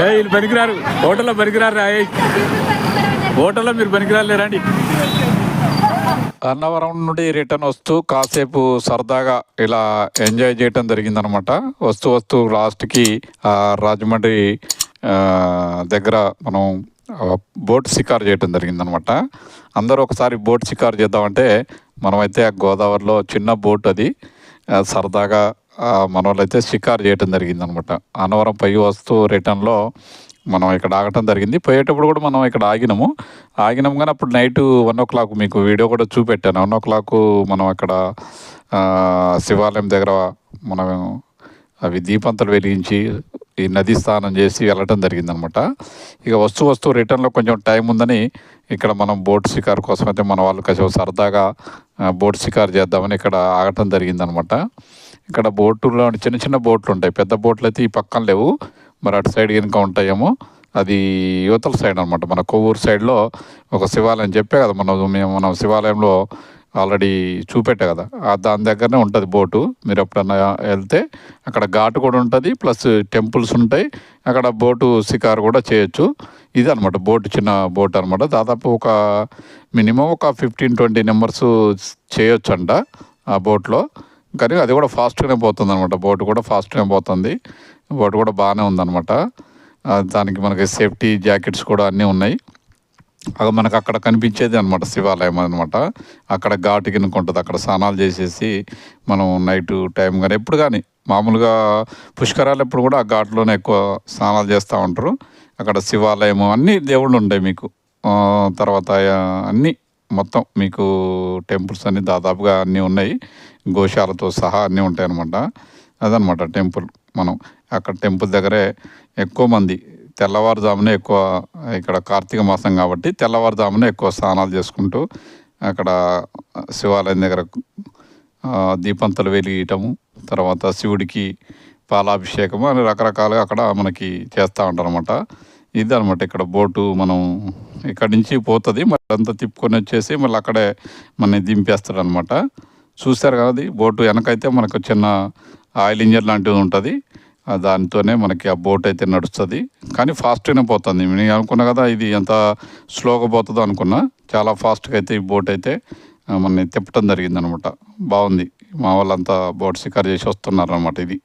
వీళ్ళు పనికిరారు. హోటల్లో పనికిరారు రా హోటల్లో మీరు పనికిరారు రండి అన్నవరం నుండి రిటర్న్ వస్తూ కాసేపు సరదాగా ఇలా ఎంజాయ్ చేయటం జరిగిందనమాట. వస్తూ వస్తూ లాస్ట్కి రాజమండ్రి దగ్గర మనం బోట్ షికారు చేయటం జరిగిందనమాట. అందరూ ఒకసారి బోట్ షికారు చేద్దామంటే మనమైతే ఆ గోదావరిలో చిన్న బోట్ అది సరదాగా మన వాళ్ళైతే షికారు చేయటం జరిగిందనమాట. అన్నవరం పై వస్తూ రిటర్న్లో మనం ఇక్కడ ఆగటం జరిగింది. పోయేటప్పుడు కూడా మనం ఇక్కడ ఆగినాము. ఆగినాము కానీ అప్పుడు నైట్ వన్ ఓ క్లాక్ మీకు వీడియో కూడా చూపెట్టాను. వన్ ఓ క్లాక్ మనం అక్కడ శివాలయం దగ్గర మనం అవి దీపంతలు వెలిగించి ఈ నది స్నానం చేసి వెళ్ళటం జరిగిందనమాట. ఇక వస్తూ వస్తూ రిటర్న్లో కొంచెం టైం ఉందని ఇక్కడ మనం బోట్ షికార్ కోసం అయితే మన వాళ్ళు కొంచెం సరదాగా బోట్ షికార్ చేద్దామని ఇక్కడ ఆగటం జరిగిందనమాట. ఇక్కడ బోటులో చిన్న చిన్న బోట్లు ఉంటాయి పెద్ద బోట్లు అయితే ఈ పక్కన లేవు. మరి అటు సైడ్ కనుక ఉంటాయేమో. అది యువతల సైడ్ అనమాట మన కొవ్వూరు సైడ్లో ఒక శివాలయం చెప్పే కదా మనం. మేము మనం శివాలయంలో ఆల్రెడీ చూపెట్టా కదా. దాని దగ్గరనే ఉంటుంది బోటు. మీరు ఎప్పుడన్నా వెళ్తే అక్కడ ఘాటు కూడా ఉంటుంది. ప్లస్ టెంపుల్స్ ఉంటాయి. అక్కడ బోటు షికారు కూడా చేయొచ్చు. ఇది అనమాట బోటు చిన్న బోట్ అనమాట దాదాపు ఒక మినిమం ఒక ఫిఫ్టీన్ ట్వంటీ నెంబర్స్ చేయొచ్చు అంట ఆ బోట్లో. కానీ అది కూడా ఫాస్ట్గానే పోతుంది అనమాట బోటు కూడా ఫాస్ట్గానే పోతుంది. బోటు కూడా బాగానే ఉందన్నమాట. దానికి మనకి సేఫ్టీ జాకెట్స్ కూడా అన్నీ ఉన్నాయి. అక్కడ మనకు అక్కడ కనిపించేది అనమాట శివాలయం అనమాట అక్కడ ఘాటు కింద ఉంటుంది. అక్కడ స్నానాలు చేసేసి మనం నైట్ టైం కానీ ఎప్పుడు కానీ మామూలుగా పుష్కరాలు ఎప్పుడు కూడా ఆ ఘాట్లోనే ఎక్కువ స్నానాలు చేస్తూ ఉంటారు. అక్కడ శివాలయం అన్నీ దేవుళ్ళు ఉంటాయి మీకు. తర్వాత అన్నీ మొత్తం మీకు టెంపుల్స్ అన్నీ దాదాపుగా అన్నీ ఉన్నాయి. గోశాలతో సహా అన్నీ ఉంటాయి అనమాట అదనమాట టెంపుల్ మనం. అక్కడ టెంపుల్ దగ్గరే ఎక్కువ మంది తెల్లవారుజామునే ఎక్కువ ఇక్కడ కార్తీక మాసం కాబట్టి తెల్లవారుజామునే ఎక్కువ స్నానాలు చేసుకుంటూ అక్కడ శివాలయం దగ్గర దీపంతలు వెలిగటము తర్వాత శివుడికి పాలాభిషేకము అని రకరకాలుగా అక్కడ మనకి చేస్తూ ఉంటారనమాట ఇది అనమాట ఇక్కడ బోటు మనం ఇక్కడ నుంచి పోతుంది మరి అంతా తిప్పుకొని వచ్చేసి మళ్ళీ అక్కడే మన దింపేస్తాడు అనమాట చూస్తారు కదా అది? బోటు వెనకైతే మనకు చిన్న ఆయిల్ ఇంజన్ లాంటిది ఉంటుంది. దానితోనే మనకి ఆ బోట్ అయితే నడుస్తుంది. కానీ ఫాస్ట్గానే పోతుంది. నేను అనుకున్నా కదా ఇది ఎంత స్లోగా పోతుందో అనుకున్నా. చాలా ఫాస్ట్గా అయితే ఈ బోట్ అయితే ఆ, మనని తిప్పటం జరిగిందనమాట బాగుంది. మా వాళ్ళంతా బోట్ షికారు చేసి వస్తున్నారు అనమాట ఇది.